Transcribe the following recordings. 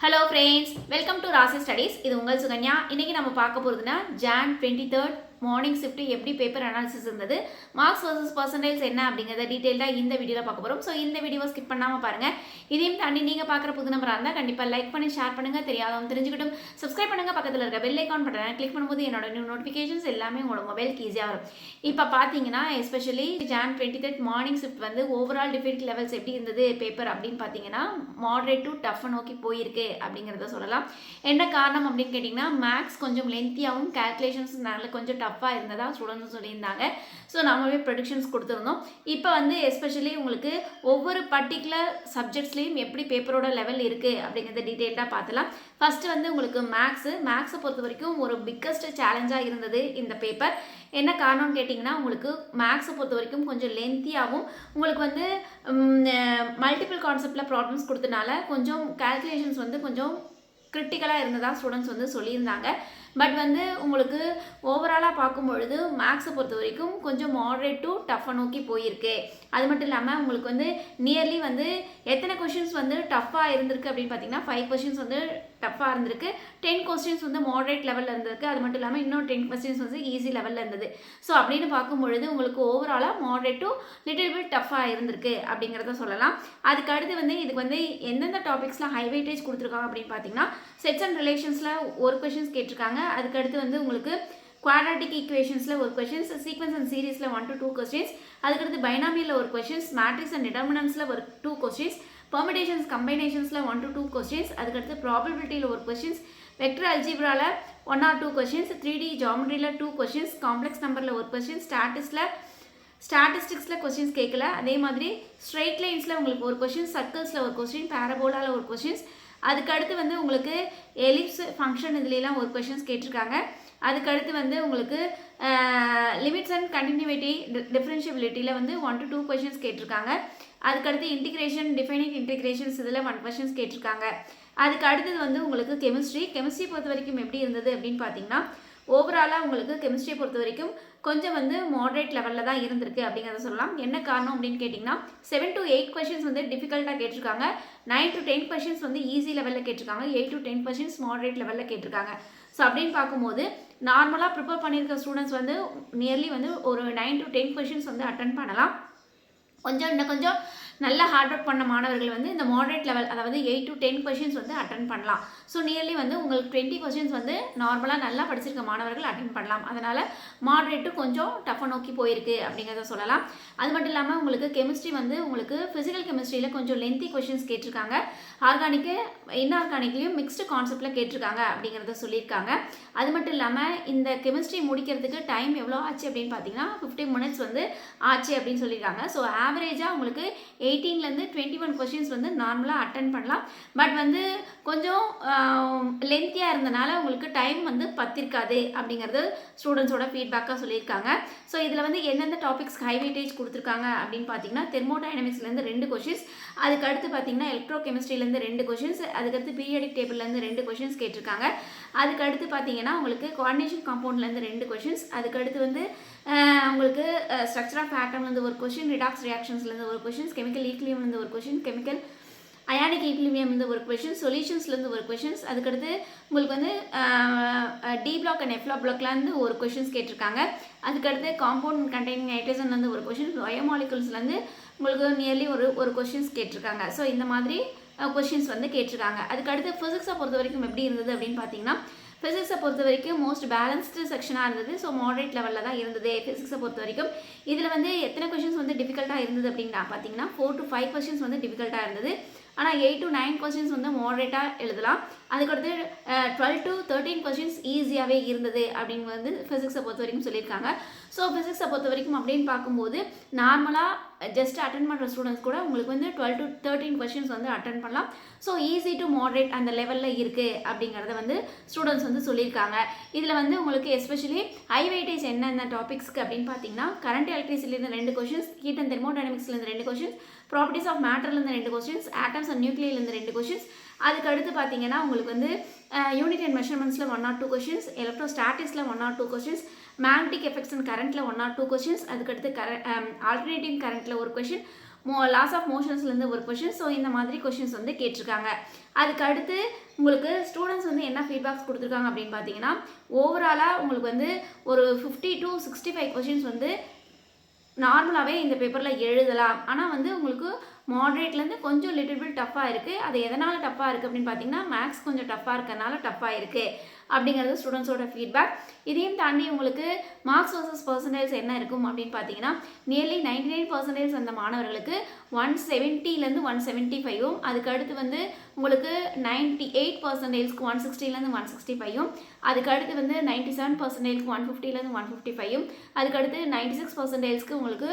Hello friends welcome to Rasi studies இது உங்கள் சுகன்யா. இன்னைக்கு நம்ம பார்க்க போகிறதுனா Jan twenty third morning shift எப்படி பேப்பர் அனாலிசிஸ் இருந்தது? மார்க்ஸ் வர்சஸ் பர்சன்டேஜ் என்ன அப்படிங்கிறத டீட்டெயிலாக இந்த வீடியோவில் பார்க்க போகிறோம் ஸோ இந்த வீடியோ ஸ்கிப் பண்ணாமல் பாருங்கள் இதையும் தாண்டி நீங்கள் பார்க்குற புது நம்பராக இருந்தால் கண்டிப்பாக லைக் பண்ணி ஷேர் பண்ணுங்கள் தெரியாதவங்க தெரிஞ்சுக்கிட்டும். சப்ஸ்கிரைப் பண்ணுங்கள் பக்கத்தில் இருக்க பெல் ஐக்கான் பட்டனை கிளிக் பண்ணும்போது என்னோட நியூ நோட்டிஃபிகேஷன்ஸ் எல்லாமே உங்களோட மொபைலுக்கு ஈஸியாக வரும். இப்போ பார்த்தீங்கன்னா especially Jan twenty third morning shift வந்து ஓவரால் டிஃபிகல்ட் லெவல்ஸ் எப்படி இருந்தது பேப்பர் அப்படின்னு பார்த்தீங்கன்னா மாடரேட் டு டஃப் நோக்கி போயிருக்கு அப்படிங்கிறத சொல்லலாம். என்ன காரணம் அப்படின்னு கேட்டிங்கன்னா மேக்ஸ் கொஞ்சம் லென்த்தியாகவும் கேல்குலேஷன்ஸ்னால கொஞ்சம் டஃப்பாக இருந்ததா ஸ்டூடெண்ட்ஸும் சொல்லியிருந்தாங்க. ஸோ நம்மளே ப்ரொடிக்ஷன்ஸ் கொடுத்துருந்தோம். இப்போ வந்து எஸ்பெஷலி உங்களுக்கு ஒவ்வொரு பர்டிகுலர் சப்ஜெக்ட்ஸ்லேயும் எப்படி பேப்பரோட லெவல் இருக்குது அப்படிங்கிறத டீட்டெயில்டாக பார்த்துலாம். ஃபஸ்ட்டு வந்து உங்களுக்கு மேக்ஸு மேக்ஸை பொறுத்த வரைக்கும் ஒரு பிக்கஸ்ட் சேலஞ்சாக இருந்தது இந்த பேப்பர் என்ன காரணம்னு கேட்டிங்கன்னா உங்களுக்கு மேக்ஸை பொறுத்த வரைக்கும் கொஞ்சம் லென்த்தியாகவும் உங்களுக்கு வந்து மல்டிபிள் கான்செப்டில் ப்ராப்ளம்ஸ் கொடுத்தனால கொஞ்சம் கால்குலேஷன்ஸ் வந்து கொஞ்சம் கிரிட்டிக்கலாக இருந்ததாக ஸ்டூடெண்ட்ஸ் வந்து சொல்லியிருந்தாங்க. பட் வந்து உங்களுக்கு ஓவராலாக பார்க்கும் பொழுது மேக்ஸை பொறுத்த வரைக்கும் கொஞ்சம் மாடரேட் டு டஃப்பை நோக்கி போயிருக்கு. அது மட்டும் இல்லாமல் உங்களுக்கு வந்து நியர்லி வந்து எத்தனை கொஷின்ஸ் வந்து டஃப்பாக இருந்திருக்கு அப்படின்னு பார்த்தீங்கன்னா ஃபைவ் கொஷின்ஸ் வந்து டஃப்பாக இருந்திருக்கு. டென் கொஸ்டின்ஸ் வந்து மாடரேட் லெவலில் இருந்திருக்கு. அது மட்டும் இல்லாமல் இன்னும் டென் கொஸ்டின்ஸ் வந்து ஈஸி லெவலில் இருந்தது. ஸோ அப்படின்னு பார்க்கும் பொழுது உங்களுக்கு ஓவராலாக மாடரேட் டு லிட்டில் பிட் டஃப்பாக இருந்திருக்கு அப்படிங்கிறத சொல்லலாம். அதுக்கு அடுத்து வந்து இதுக்கு வந்து எந்தெந்த டாபிக்ஸில் ஹைவேட்டேஜ் கொடுத்துருக்காங்க அப்படின்னு பார்த்தீங்கன்னா செட்ஸ் அண்ட் ரிலேஷன்ஸில் ஒரு கொஷின்ஸ் கேட்டிருக்காங்க. அதுக்கு அதுக்கடுத்து வந்து உங்களுக்கு குவாட்ராட்டிக் ஈக்குவேஷன்ஸில் ஒரு கொஷின்ஸ் சீக்வன்ஸ் அண்ட் சீரீஸில் ஒன் டு டூ கொஸ்டின்ஸ் அதுக்கடுத்து பைனாமியில் ஒரு கொஷின்ஸ் மேட்ரிக்ஸ் அண்ட் டிட்டர்மினன்ஸில் ஒரு டூ கொஸ்டின்ஸ் பெர்மிடேஷன்ஸ் கம்பைனேஷன்ஸில் ஒன் டு டூ கொஸ்டின்ஸ் அதுக்கடுத்து ப்ராபபிலிட்டியில் ஒரு questions vector அல்ஜிப்ராவில் one or two questions three D ஜாமெட்ரியில் two questions complex நம்பரில் ஒரு கொஷின் ஸ்டாட்டிஸில் ஸ்டாட்டிஸ்டிக்ஸில் கொஸ்டின்ஸ் கேட்கல அதே மாதிரி ஸ்ட்ரெயிட் லைன்ஸில் உங்களுக்கு ஒரு கொஷின் சர்க்கிள்ஸில் ஒரு கொஸ்டின் பேரபோலாவில் ஒரு கொஷின்ஸ் அதுக்கு அடுத்து வந்து உங்களுக்கு எலிப்ஸ் ஃபங்க்ஷன் இதுலலாம் ஒரு கொஷின்ஸ் கேட்டிருக்காங்க. அதுக்கடுத்து வந்து உங்களுக்கு லிமிட்ஸ் அண்ட் கண்டினியூட்டி டிஃப்ரென்ஷியபிலிட்டியில் வந்து ஒன் டு டூ கொஷின்ஸ் கேட்டிருக்காங்க. அதுக்கடுத்து இன்டிகிரேஷன் டிஃபைனிங் இன்டிகிரேஷன்ஸ் இதில் ஒன் கொஷின்ஸ் கேட்டிருக்காங்க. அதுக்கு அடுத்தது வந்து உங்களுக்கு கெமிஸ்ட்ரி கெமிஸ்ட்ரி பொறுத்த வரைக்கும் எப்படி இருந்தது அப்படின்னு பார்த்தீங்கன்னா ஓவராலாக உங்களுக்கு கெமிஸ்ட்ரியை பொறுத்த வரைக்கும் கொஞ்சம் வந்து மாடரேட் லெவலில் தான் இருந்திருக்கு அப்படிங்கிறத சொல்லலாம். என்ன காரணம் அப்படின்னு கேட்டிங்கன்னா செவன் டு எயிட் கொஷின்ஸ் வந்து டிஃபிகல்ட்டாக கேட்டிருக்காங்க. நைன் டு டென் கொஷின்ஸ் வந்து ஈஸி லெவலில் கேட்டிருக்காங்க. Eight to ten questions moderate லெவலில் கேட்டிருக்காங்க. ஸோ அப்படின்னு பார்க்கும்போது நார்மலாக ப்ரிப்பேர் பண்ணியிருக்க ஸ்டூடெண்ட்ஸ் வந்து நியர்லி வந்து ஒரு நைன் டு டென் கொஷின்ஸ் வந்து அட்டன் பண்ணலாம். கொஞ்சம் இன்னும் கொஞ்சம் நல்ல ஹார்ட் ஒர்க் பண்ண மாணவர்கள் வந்து இந்த மாடரேட் லெவல் அதாவது எயிட் டு டென் கொஷின்ஸ் வந்து அட்டன் பண்ணலாம். ஸோ நியர்லி வந்து உங்களுக்கு டுவெண்ட்டி கொஷின்ஸ் வந்து நார்மலாக நல்லா படிச்சிருக்க மாணவர்கள் அட்டன் பண்ணலாம். அதனால் மாடரேட்டு கொஞ்சம் டஃப்பை நோக்கி போயிருக்கு அப்படிங்கிறத சொல்லலாம். அது மட்டும் இல்லாமல் உங்களுக்கு கெமிஸ்ட்ரி வந்து உங்களுக்கு ஃபிசிக்கல் கெமிஸ்ட்ரியில் கொஞ்சம் லென்த்தி கொஷின்ஸ் கேட்டிருக்காங்க. ஆர்கானிக்கு இன்ஆர்கானிக்லேயும் மிக்ஸ்டு கான்செப்டில் கேட்டிருக்காங்க அப்படிங்கிறத சொல்லியிருக்காங்க. அது மட்டும் இல்லாமல் இந்த கெமிஸ்ட்ரி முடிக்கிறதுக்கு டைம் எவ்வளோ ஆச்சு அப்படின்னு பார்த்தீங்கன்னா ஃபிஃப்டி மினிட்ஸ் வந்து ஆச்சு அப்படின்னு சொல்லியிருக்காங்க. ஸோ ஆவரேஜாக உங்களுக்கு எயிட்டீன்லேருந்து டுவெண்ட்டி ஒன் கொஷின்ஸ் வந்து நார்மலாக அட்டன் பண்ணலாம். பட் வந்து கொஞ்சம் லென்த்தியாக இருந்தனால உங்களுக்கு டைம் வந்து பத்திருக்காது அப்படிங்கிறது ஸ்டூடெண்ட்ஸோட ஃபீட்பேக்காக சொல்லியிருக்காங்க. ஸோ இதில் வந்து எந்தெந்த டாபிக்ஸ் ஹை வெயிட்டேஜ் கொடுத்துருக்காங்க அப்படின்னு பார்த்தீங்கன்னா தெர்மோடைனமிக்ஸ்லேருந்து ரெண்டு கொஷின்ஸ் அதுக்கடுத்து பார்த்தீங்கன்னா எலக்ட்ரோ கெமிஸ்ட்ரிலேருந்து ரெண்டு கொஷின்ஸ் அதுக்கடுத்து பீரியடிக் டேபிள்லேருந்து ரெண்டு கொஷின்ஸ் கேட்டிருக்காங்க. அதுக்கடுத்து பார்த்தீங்கன்னா உங்களுக்கு குவாடினேஷன் காம்பவுண்ட்லேருந்து ரெண்டு கொஷின்ஸ் அதுக்கடுத்து வந்து உங்களுக்கு ஸ்ட்ரக்சர் ஆஃப் ஆட்டம்லேருந்து ஒரு கொஷின் ரிடாக்ஸ் ரியாக்ஷன்ஸ்லேருந்து ஒரு கொஷின்ஸ் கெமிக்கல் ஈக்லியம்லேருந்து ஒரு கொஷின் கெமிக்கல் அயானிக் வந்து ஒரு கொஷின் சொல்யூஷன்ஸ்லேருந்து ஒரு கொஷின்ஸ் அதுக்கடுத்து உங்களுக்கு வந்து டி பிளாக் அண்ட் எஃப்லா பிளாக்லேருந்து ஒரு கொஷின்ஸ் கேட்டிருக்காங்க. அதுக்கடுத்து காம்பவுண்ட் கண்டெய்னிங் நைட்ரஜன்லேருந்து ஒரு கொஷின் பயோமாலிகுல்ஸ்லேருந்து உங்களுக்கு நியர்லி ஒரு ஒரு கொஷின்ஸ் கேட்டிருக்காங்க. ஸோ இந்த மாதிரி கொஷின்ஸ் வந்து கேட்டிருக்காங்க. அதுக்கடுத்து ஃபிசிக்ஸை பொறுத்த வரைக்கும் எப்படி இருந்தது அப்படின்னு பார்த்தீங்கன்னா ஃபிசிக்ஸை பொறுத்த வரைக்கும் மோஸ்ட் பேலன்ஸ்டு செக்ஷனாக இருந்தது ஸோ மாடரேட் லெவலில் தான் இருந்தது. ஃபிசிக்ஸை பொறுத்த வரைக்கும் இதில் வந்து எத்தனை கொஷின்ஸ் வந்து டிஃபிகல்ட்டாக இருந்தது அப்படின்னா பார்த்தீங்கன்னா ஃபோர் டு ஃபைவ் கொஷின்ஸ் வந்து டிஃபிகல்ட்டாக இருந்தது. ஆனால் எயிட் டு நைன் கொஸ்டின்ஸ் வந்து மாடரேட்டாக எழுதலாம். அதுக்கடுத்து டுவெல் டு தேர்ட்டீன் கொஸ்டின்ஸ் ஈஸியாகவே இருந்தது அப்படின்னு வந்து ஃபிசிக்ஸை பொறுத்த வரைக்கும் சொல்லியிருக்காங்க. ஸோ ஃபிசிக்ஸை பொறுத்த வரைக்கும் அப்படின்னு பார்க்கும்போது நார்மலாக ஜஸ்ட் அட்டன் பண்ணுற ஸ்டூடெண்ட்ஸ் கூட உங்களுக்கு வந்து டுவெல் டு தேர்ட்டீன் கொஸ்டின்ஸ் வந்து அட்டன் பண்ணலாம். ஸோ ஈஸி டு மாடரேட் அந்த லெவலில் இருக்குது அப்படிங்கிறத வந்து ஸ்டூடெண்ட்ஸ் வந்து சொல்லியிருக்காங்க. இதில் வந்து உங்களுக்கு எஸ்பெஷலி ஹை வெயிட்டேஜ் என்னென்ன டாபிக்ஸ்க்கு அப்படின்னு பார்த்தீங்கன்னா கரண்ட் எலக்ட்ரிசிட்டிலேருந்து ரெண்டு கொஷின்ஸ் ஹீட் அண்ட் தெர்மோடைனமிக்ஸ்லேருந்து ரெண்டு கொஷின்ஸ் ப்ராப்பர்ட்டிஸ் ஆஃப் மேட்டர்லேருந்து ரெண்டு கொஸ்டின்ஸ் ஆட்டம்ஸ் அண்ட் நியூக்ளியிலேருந்து ரெண்டு கொஸ்டின்ஸ் அதுக்கு அடுத்து பார்த்தீங்கன்னா உங்களுக்கு வந்து யூனிட் அண்ட் மெஷர்மெண்ட்ஸில் one or two questions எலக்ட்ரோஸ்டாட்டிக்ஸில் one or two questions magnetic effects and கரண்ட்டில் ஒன் ஆர் டூ கொஸ்டின்ஸ் அதுக்கடுத்து கர ஆல்டர்னேட்டிவ் கரண்ட்டில் ஒரு கொஷின் மோ லாஸ் ஆஃப் மோஷன்ஸ்லேருந்து ஒரு கொஷின் ஸோ இந்த மாதிரி கொஷின்ஸ் வந்து கேட்டிருக்காங்க. அதுக்கு அடுத்து உங்களுக்கு ஸ்டூடெண்ட்ஸ் வந்து என்ன ஃபீட்பேக்ஸ் கொடுத்துருக்காங்க அப்படின்னு பார்த்தீங்கன்னா ஓவராலாக உங்களுக்கு வந்து ஒரு fifty to sixty five questions வந்து நார்மலாகவே இந்த பேப்பரில் எழுதலாம். ஆனால் வந்து உங்களுக்கு மாட்ரேட்லேருந்து கொஞ்சம் லிட்டில் பில் டஃப்பாக இருக்குது அது எதனால் டஃப்பாக இருக்குது அப்படின்னு பார்த்தீங்கன்னா மேக்ஸ் கொஞ்சம் டஃப்பாக இருக்கறனால டஃப்பாக இருக்குது அப்படிங்கிறது ஸ்டூடெண்ட்ஸோட ஃபீட்பேக் இதையும் தாண்டி உங்களுக்கு மார்க்ஸ் வர்சஸ் பர்சன்டேஜ் என்ன இருக்கும் அப்படின்னு பார்த்தீங்கன்னா நியர்லி நைன்டி நைன் பர்சன்டேஜ் அந்த மாணவர்களுக்கு ஒன் செவன்ட்டிலேருந்து ஒன் செவன்ட்டி ஃபைவும் அதுக்கடுத்து வந்து உங்களுக்கு நைன்ட்டி எயிட் பர்சன்டேஜ்க்கு ஒன் சிக்ஸ்டிலேருந்து ஒன் சிக்ஸ்டி ஃபைவும் அதுக்கடுத்து வந்து நைன்ட்டி செவன் பர்சன்டேஜ்க்கு ஒன் ஃபிஃப்டிலேருந்து ஒன் ஃபிஃப்டி ஃபைவும் அதுக்கு அடுத்து நைன்ட்டி சிக்ஸ் பர்சன்டேஜ்க்கு உங்களுக்கு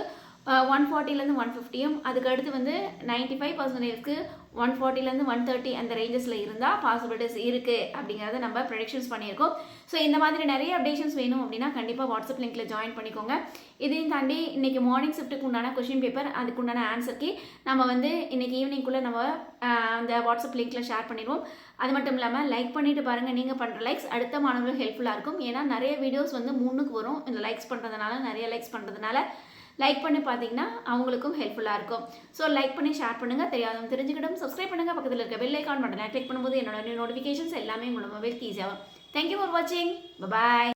ஒன் ஃபார்ட்டிலேருந்து ஒன் ஃபிஃப்டியும் அதுக்கடுத்து வந்து நைன்ட்டி ஃபைவ் பர்சன்டேஜ்க்கு ஒன் ஃபார்ட்டிலேருந்து ஒன் தேர்ட்டி அந்த ரேஞ்சஸில் இருந்தால் பாசிபிலிட்டிஸ் இருக்குது அப்படிங்கிறத நம்ம ப்ரொடிக்ஷன்ஸ் பண்ணியிருக்கோம். ஸோ இந்த மாதிரி நிறைய அப்டேஷன்ஸ் வேணும் அப்படின்னா கண்டிப்பாக வாட்ஸ்அப் லிங்க்கில் ஜாயின் பண்ணிக்கோங்க. இதையும் தாண்டி இன்றைக்கி மார்னிங் ஷிஃப்ட்டுக்கு உண்டான கொஷின் பேப்பர் அதுக்கு உண்டான ஆன்சர்க்கு நம்ம வந்து இன்றைக்கி ஈவினிங்குள்ளே நம்ம அந்த வாட்ஸ்அப் லிங்க்கில் ஷேர் பண்ணிடுவோம். அது மட்டும் இல்லாமல் லைக் பண்ணிவிட்டு பாருங்கள் நீங்கள் பண்ணுற லைக்ஸ் அடுத்த மாணவர்கள் ஹெல்ப்ஃபுல்லாக இருக்கும். ஏன்னா நிறைய வீடியோஸ் வந்து மூணுக்கு வரும். இந்த லைக்ஸ் பண்ணுறதுனால நிறைய லைக்ஸ் பண்ணுறதுனால லைக் பண்ணி பார்த்தீங்கன்னா அவங்களுக்கும் ஹெல்ப்ஃபுல்லாக இருக்கும். ஸோ லைக் பண்ணி ஷேர் பண்ணுங்கள் தெரியாதவங்க தெரிஞ்சுக்கிட்டும் சப்ஸ்கிரைப் பண்ணுங்கள் பக்கத்தில் இருக்க பெல் ஐக்கான் பட்டனை கிளிக் பண்ணும்போது என்னோட நோட்டிஃபிகேஷன்ஸ் எல்லாமே உங்களோட மொபைலுக்கு ஈஸியாகும் தேங்க்யூ ஃபார் வாட்சிங் பாய்